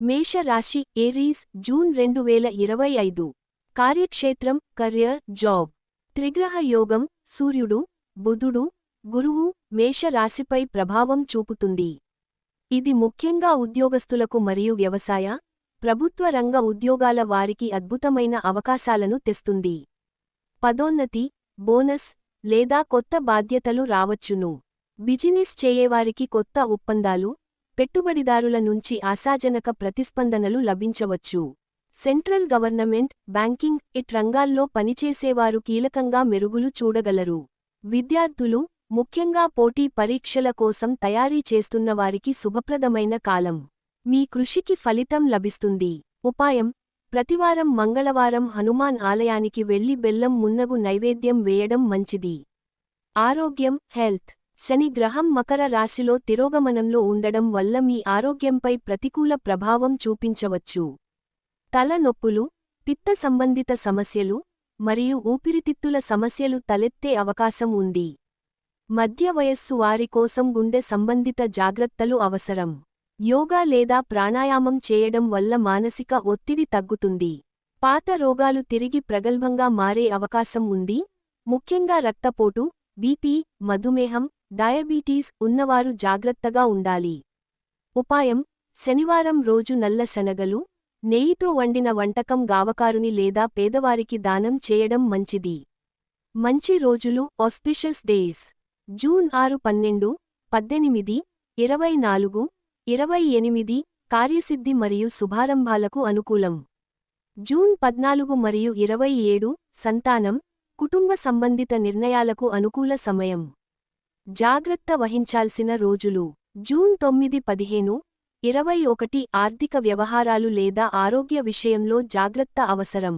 మేష రాశి Aries June రెండు వేల ఇరవై ఐదు. కార్యక్షేత్రం కరియర్ జాబ్. త్రిగ్రహ యోగం సూర్యుడు బుధుడు గురువు మేష రాశిపై ప్రభావం చూపుతుంది. ఇది ముఖ్యంగా ఉద్యోగస్తులకు మరియు వ్యవసాయ ప్రభుత్వ రంగ ఉద్యోగాల వారికి అద్భుతమైన అవకాశాలను తెస్తుంది. పదోన్నతి బోనస్ లేదా కొత్త బాధ్యతలు రావచ్చును. బిజినెస్ చేయవారికి కొత్త ఒప్పందాలు పెట్టుబడిదారుల నుంచి ఆశాజనక ప్రతిస్పందనలు లభించవచ్చు. సెంట్రల్ గవర్నమెంట్ బ్యాంకింగ్ ఇట్ రంగాల్లో పనిచేసేవారు కీలకంగా మెరుగులు చూడగలరు. విద్యార్థులు ముఖ్యంగా పోటీ పరీక్షల కోసం తయారీ చేస్తున్నవారికి శుభప్రదమైన కాలం. మీ కృషికి ఫలితం లభిస్తుంది. ఉపాయం ప్రతివారం మంగళవారం హనుమాన్ ఆలయానికి వెళ్ళి బెల్లం మున్నగు నైవేద్యం వేయడం మంచిది. ఆరోగ్యం హెల్త్. శని గ్రహం మకర రాశిలో తిరోగమనంలో ఉండడం వల్ల మీ ఆరోగ్యంపై ప్రతికూల ప్రభావం చూపించవచ్చు. తలనొప్పులు పిత్త సంబంధిత సమస్యలు మరియు ఊపిరితిత్తుల సమస్యలు తలెత్తే అవకాశం ఉంది. మధ్య వయస్సు వారి కోసం గుండె సంబంధిత జాగ్రత్తలు అవసరం. యోగా లేదా ప్రాణాయామం చేయడం వల్ల మానసిక ఒత్తిడి తగ్గుతుంది. పాత రోగాలు తిరిగి ప్రగల్భంగా మారే అవకాశం ఉంది. ముఖ్యంగా రక్తపోటు బీపీ మధుమేహం డయాబెటీస్ ఉన్నవారు జాగ్రత్తగా ఉండాలి. ఉపాయం శనివారం రోజు నల్ల శనగలు నెయ్యితో వండిన వంటకం గావకారుని లేదా పేదవారికి దానం చేయడం మంచిది. మంచి రోజులు ఆస్పిషస్ డేస్. జూన్ ఆరు పన్నెండు పద్దెనిమిది ఇరవై నాలుగు ఇరవై ఎనిమిది కార్యసిద్ధి మరియు శుభారంభాలకు అనుకూలం. జూన్ పద్నాలుగు మరియు ఇరవై ఏడు సంతానం కుటుంబ సంబంధిత నిర్ణయాలకు అనుకూల సమయం. జాగ్రత్త వహించాల్సిన రోజులు. జూన్ తొమ్మిది పదిహేను ఇరవై ఒకటి ఆర్థిక వ్యవహారాలు లేదా ఆరోగ్య విషయంలో జాగ్రత్త అవసరం.